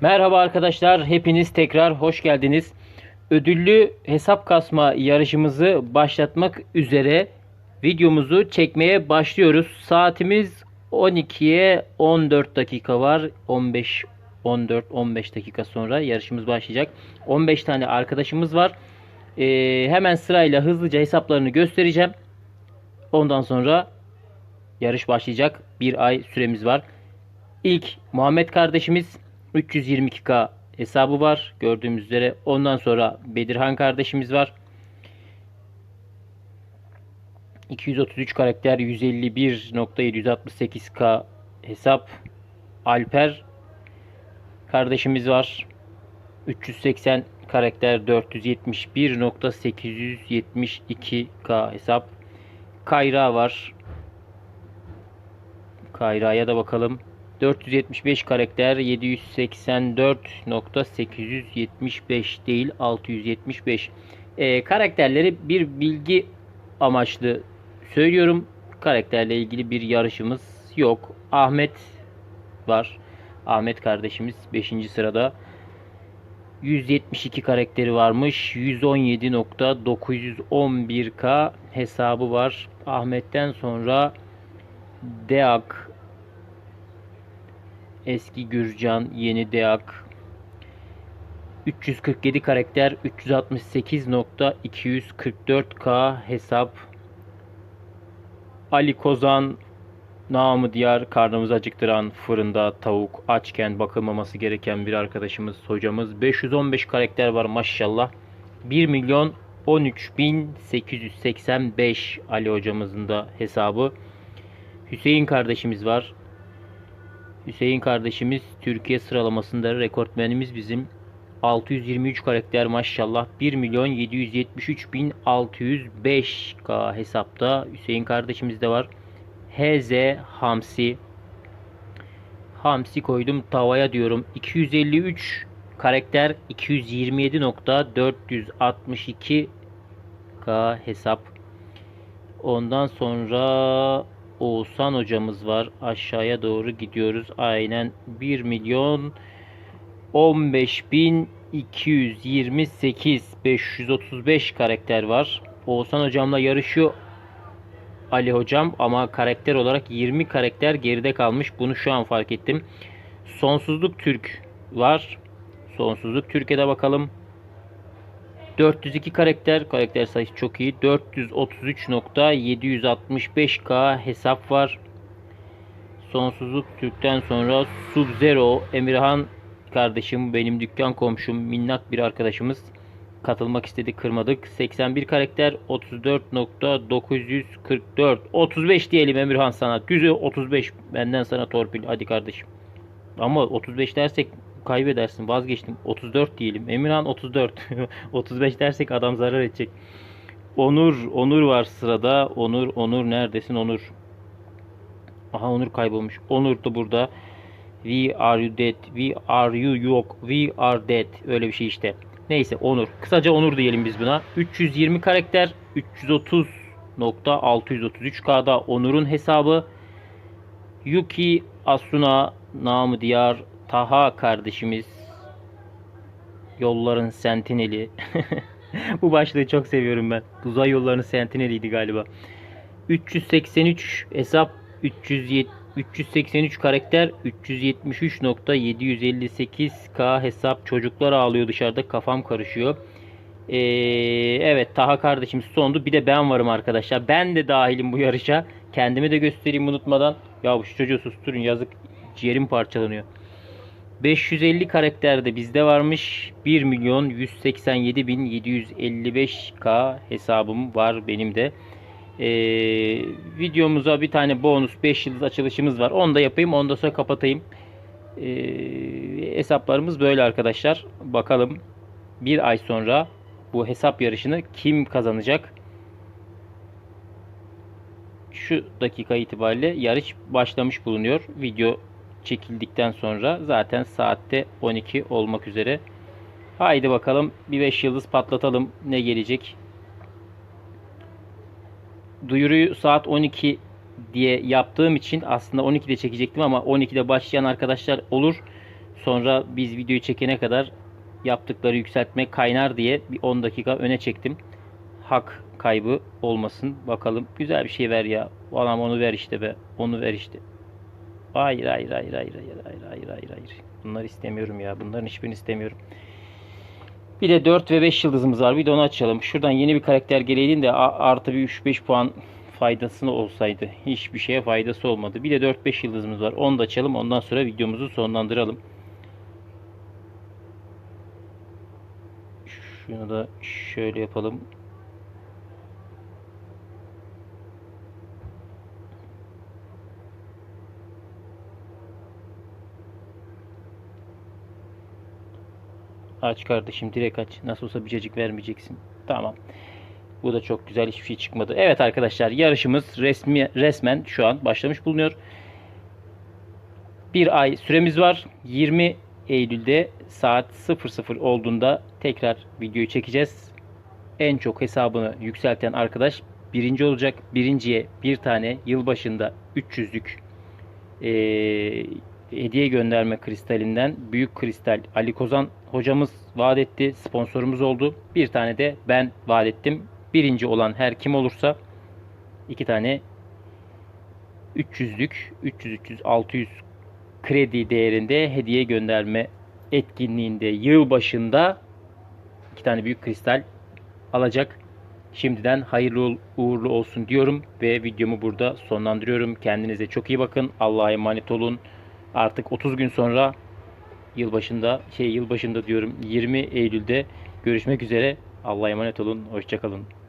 Merhaba arkadaşlar, hepiniz tekrar hoş geldiniz. Ödüllü hesap kasma yarışımızı başlatmak üzere videomuzu çekmeye başlıyoruz. Saatimiz 12'ye 14 dakika var. 15 14 15 dakika sonra yarışımız başlayacak. 15 tane arkadaşımız var. Ee, hemen sırayla hızlıca hesaplarını göstereceğim. Ondan sonra yarış başlayacak. Bir ay süremiz var. İlk Muhammed kardeşimiz 322k hesabı var gördüğümüz üzere. Ondan sonra Bedirhan kardeşimiz var. 233 karakter 151.768k hesap. Alper kardeşimiz var. 380 karakter 471.872k hesap. Kayra var. Kayra'ya da bakalım. 475 karakter 784.875 değil 675. Ee, karakterleri bir bilgi amaçlı söylüyorum. Karakterle ilgili bir yarışımız yok. Ahmet var. Ahmet kardeşimiz 5. sırada. 172 karakteri varmış. 117.911k hesabı var. Ahmet'ten sonra Deak Eski Gürcan, Yeni Deak. 347 karakter 368.244k hesap. Ali Kozan namı diğer karnımızı acıktıran fırında tavuk açken bakılmaması gereken bir arkadaşımız hocamız. 515 karakter var maşallah. 1 milyon 13.885 Ali hocamızın da hesabı. Hüseyin kardeşimiz var Hüseyin kardeşimiz Türkiye sıralamasında rekortmenimiz bizim. 623 karakter maşallah 1 milyon 773 bin 605 k hesapta Hüseyin kardeşimiz de var. HZ Hamsi Hamsi koydum tavaya diyorum. 253 karakter 227.462 k hesap. Ondan sonra Oğuzhan hocamız var. Aşağıya doğru gidiyoruz. Aynen 1 milyon 15.228 535 karakter var. Oğuzhan hocamla yarışıyor Ali hocam ama karakter olarak 20 karakter geride kalmış. Bunu şu an fark ettim. Sonsuzluk Türk var. Sonsuzluk Türkiye'de bakalım. 402 karakter. Karakter sayısı çok iyi. 433.765k hesap var. Sonsuzluk Türk'ten sonra Sub-Zero Emirhan kardeşim benim dükkan komşum minnak bir arkadaşımız katılmak istedi kırmadık. 81 karakter 34.944 35 diyelim Emirhan sana. Düzü 35 benden sana torpil hadi kardeşim. Ama 35 dersek kaybedersin. Vazgeçtim. 34 diyelim. Emirhan 34. 35 dersek adam zarar edecek. Onur, Onur var sırada. Onur, Onur neredesin Onur? Aha Onur kaybolmuş. Onur da burada. We are you dead? We are you yok. We are dead. Öyle bir şey işte. Neyse Onur. Kısaca Onur diyelim biz buna. 320 karakter. 330.633K'da Onur'un hesabı. Yuki Asuna namı diyar Taha kardeşimiz yolların sentineli. Bu başlığı çok seviyorum ben. Uzay yollarının sentineliydi galiba. 383 hesap 307 383 karakter 373.758k hesap çocuklar ağlıyor dışarıda kafam karışıyor. Ee, evet Taha kardeşim sondu bir de ben varım arkadaşlar ben de dahilim bu yarışa kendimi de göstereyim unutmadan ya şu çocuğu susturun yazık ciğerim parçalanıyor 550 karakterde bizde varmış. 1 milyon 187 bin 755k hesabım var benim de. Ee, videomuza bir tane bonus 5 yıldız açılışımız var. Onu da yapayım. Onu da sonra kapatayım. Ee, hesaplarımız böyle arkadaşlar. Bakalım bir ay sonra bu hesap yarışını kim kazanacak? Şu dakika itibariyle yarış başlamış bulunuyor. Video çekildikten sonra zaten saatte 12 olmak üzere. Haydi bakalım bir 5 yıldız patlatalım. Ne gelecek? Duyuruyu saat 12 diye yaptığım için aslında 12'de çekecektim ama 12'de başlayan arkadaşlar olur. Sonra biz videoyu çekene kadar yaptıkları yükseltme kaynar diye bir 10 dakika öne çektim. Hak kaybı olmasın. Bakalım güzel bir şey ver ya. Anam onu ver işte be. Onu ver işte. Hayır hayır hayır hayır hayır hayır hayır hayır hayır. Bunları istemiyorum ya. Bunların hiçbirini istemiyorum. Bir de 4 ve 5 yıldızımız var. Bir de onu açalım. Şuradan yeni bir karakter geleydin de artı bir 3-5 puan faydasını olsaydı. Hiçbir şeye faydası olmadı. Bir de 4-5 yıldızımız var. Onu da açalım. Ondan sonra videomuzu sonlandıralım. Şunu da şöyle yapalım. Aç kardeşim direkt aç. Nasıl olsa bir vermeyeceksin. Tamam. Bu da çok güzel hiçbir şey çıkmadı. Evet arkadaşlar yarışımız resmi resmen şu an başlamış bulunuyor. Bir ay süremiz var. 20 Eylül'de saat 00 olduğunda tekrar videoyu çekeceğiz. En çok hesabını yükselten arkadaş birinci olacak. Birinciye bir tane yılbaşında 300'lük eee, hediye gönderme kristalinden büyük kristal Ali Kozan hocamız vaat etti. Sponsorumuz oldu. Bir tane de ben vaat ettim. Birinci olan her kim olursa iki tane 300'lük 300 300 600 kredi değerinde hediye gönderme etkinliğinde yıl başında iki tane büyük kristal alacak. Şimdiden hayırlı uğurlu olsun diyorum ve videomu burada sonlandırıyorum. Kendinize çok iyi bakın. Allah'a emanet olun. Artık 30 gün sonra yılbaşında şey yılbaşında diyorum 20 Eylül'de görüşmek üzere. Allah'a emanet olun. Hoşçakalın.